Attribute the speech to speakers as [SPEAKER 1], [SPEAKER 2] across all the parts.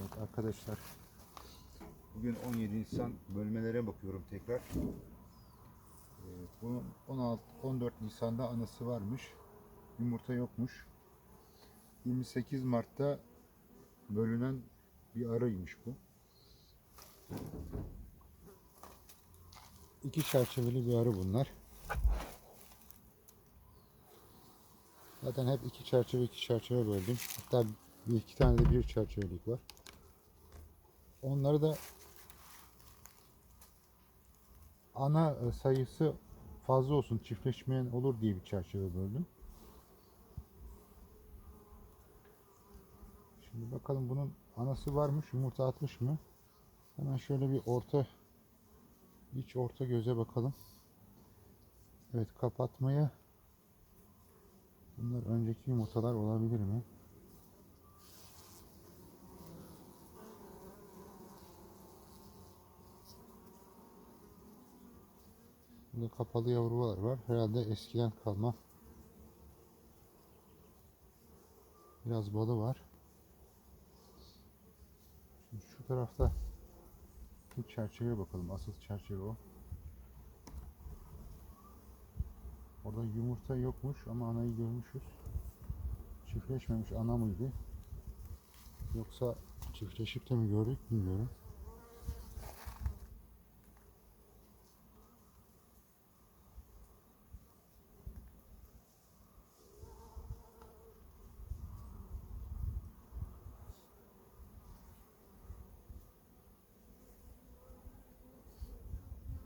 [SPEAKER 1] Evet arkadaşlar. Bugün 17 Nisan bölmelere bakıyorum tekrar. Evet, bunun 16 14 Nisan'da anası varmış. Yumurta yokmuş. 28 Mart'ta bölünen bir arıymış bu. İki çerçeveli bir arı bunlar. Zaten hep iki çerçeve iki çerçeve böldüm. Hatta bir iki tane de bir çerçevelik var. Onları da ana sayısı fazla olsun çiftleşmeyen olur diye bir çerçeve böldüm. Şimdi bakalım bunun anası varmış yumurta atmış mı? Hemen şöyle bir orta iç orta göze bakalım. Evet kapatmaya bunlar önceki yumurtalar olabilir mi? Burada kapalı yavrular var. Herhalde eskiden kalma. Biraz balı var. Şimdi şu tarafta bir çerçeveye bakalım. Asıl çerçeve o. Orada yumurta yokmuş ama anayı görmüşüz. Çiftleşmemiş ana mıydı? Yoksa çiftleşip de mi gördük bilmiyorum.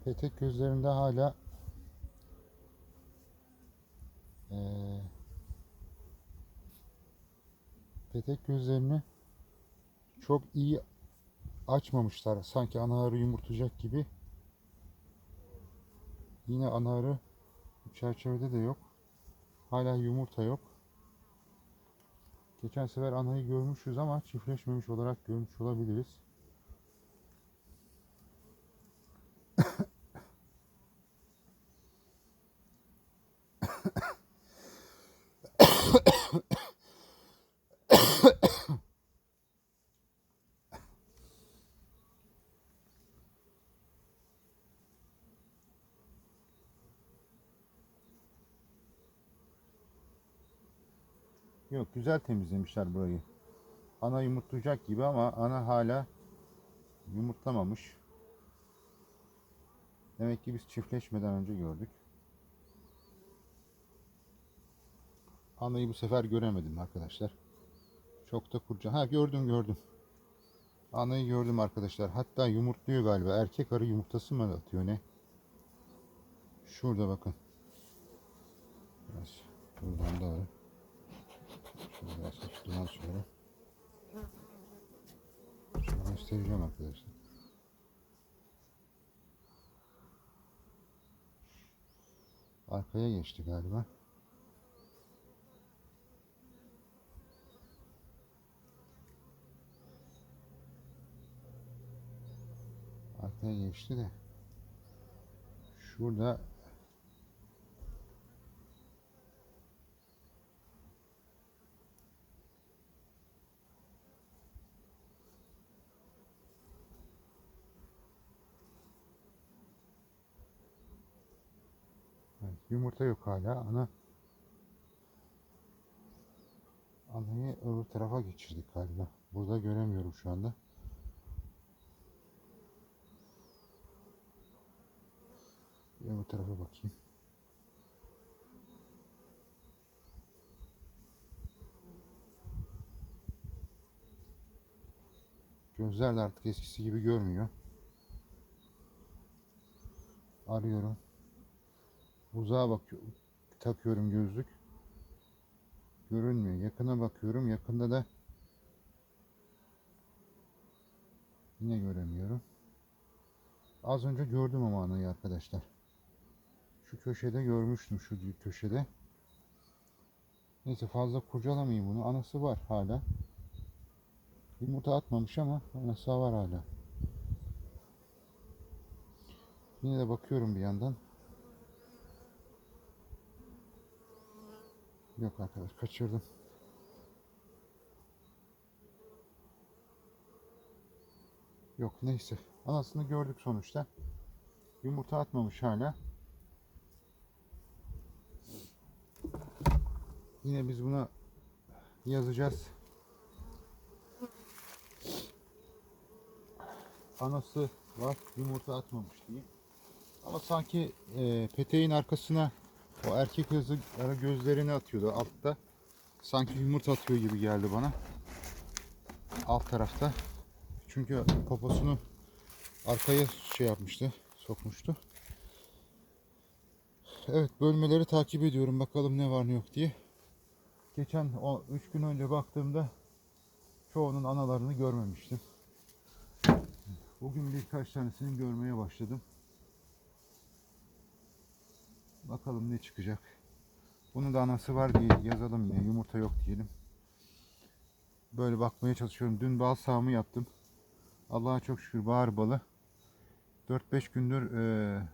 [SPEAKER 1] Petek gözlerinde hala eee, petek gözlerini çok iyi açmamışlar. Sanki ana arı yumurtlayacak gibi. Yine ana arı bu çerçevede de yok. Hala yumurta yok. Geçen sefer anayı görmüşüz ama çiftleşmemiş olarak görmüş olabiliriz. Yok güzel temizlemişler burayı. Ana yumurtlayacak gibi ama ana hala yumurtlamamış. Demek ki biz çiftleşmeden önce gördük. Anayı bu sefer göremedim arkadaşlar. Çok da kurca. Ha gördüm gördüm. Anayı gördüm arkadaşlar. Hatta yumurtluyor galiba. Erkek arı yumurtası mı atıyor ne? Şurada bakın. Biraz buradan da var. Şöyle biraz açtıktan sonra şunu göstereceğim arkadaşlar. Arkaya geçti galiba. Arkaya geçti de şurada Evet, yumurta yok hala. Ana anayı öbür tarafa geçirdik galiba. Burada göremiyorum şu anda. Bir öbür tarafa bakayım. Gözler de artık eskisi gibi görmüyor. Arıyorum. Uzağa bakıyorum. Takıyorum gözlük. Görünmüyor. Yakına bakıyorum. Yakında da yine göremiyorum. Az önce gördüm ama anayı arkadaşlar. Şu köşede görmüştüm şu köşede. Neyse fazla kurcalamayayım bunu. Anası var hala. Yumurta atmamış ama anası var hala. Yine de bakıyorum bir yandan. Yok arkadaş kaçırdım. Yok neyse. Anasını gördük sonuçta. Yumurta atmamış hala. Yine biz buna yazacağız. Anası var yumurta atmamış diye. Ama sanki e, peteğin arkasına o erkek ara gözlerini atıyordu altta. Sanki yumurta atıyor gibi geldi bana. Alt tarafta. Çünkü poposunu arkaya şey yapmıştı, sokmuştu. Evet bölmeleri takip ediyorum bakalım ne var ne yok diye. Geçen 3 gün önce baktığımda çoğunun analarını görmemiştim. Bugün birkaç tanesini görmeye başladım. Bakalım ne çıkacak. Bunun da anası var diye yazalım yine yumurta yok diyelim. Böyle bakmaya çalışıyorum. Dün bal sağımı yaptım. Allah'a çok şükür bahar balı. 4-5 gündür eee,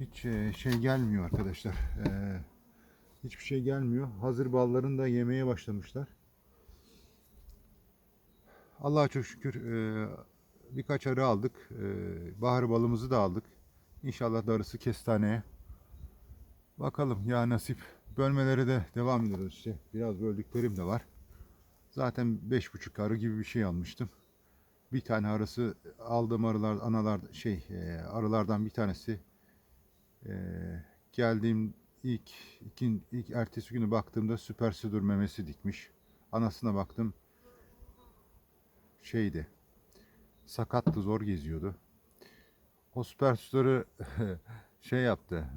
[SPEAKER 1] hiç eee, şey gelmiyor arkadaşlar. Eee, hiçbir şey gelmiyor. Hazır ballarını da yemeye başlamışlar. Allah'a çok şükür eee, birkaç arı aldık. Eee, bahar balımızı da aldık. İnşallah darısı kestaneye. Bakalım ya nasip. Bölmelere de devam ediyoruz işte. Biraz böldüklerim de var. Zaten beş buçuk arı gibi bir şey almıştım. Bir tane arısı aldığım arılar, analar şey e, arılardan bir tanesi e, geldiğim ilk ikin, ilk ertesi günü baktığımda süper südür memesi dikmiş. Anasına baktım şeydi sakattı zor geziyordu. O süper şey yaptı.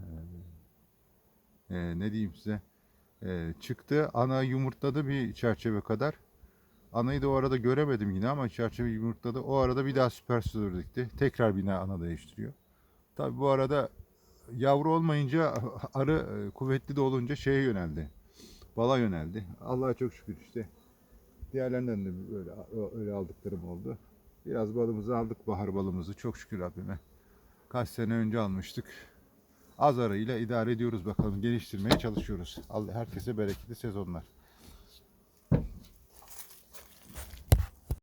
[SPEAKER 1] E, ne diyeyim size? E, çıktı ana yumurtladı bir çerçeve kadar. Anayı da o arada göremedim yine ama çerçeve yumurtladı. O arada bir daha süper dikti. Tekrar bina ana değiştiriyor. Tabi bu arada yavru olmayınca arı e, kuvvetli de olunca şeye yöneldi. Bala yöneldi. Allah'a çok şükür işte. Diğerlerinden de böyle öyle aldıklarım oldu. Biraz balımızı aldık bahar balımızı çok şükür Rabbime. Kaç sene önce almıştık. Az arayla idare ediyoruz bakalım geliştirmeye çalışıyoruz. Allah herkese bereketli sezonlar.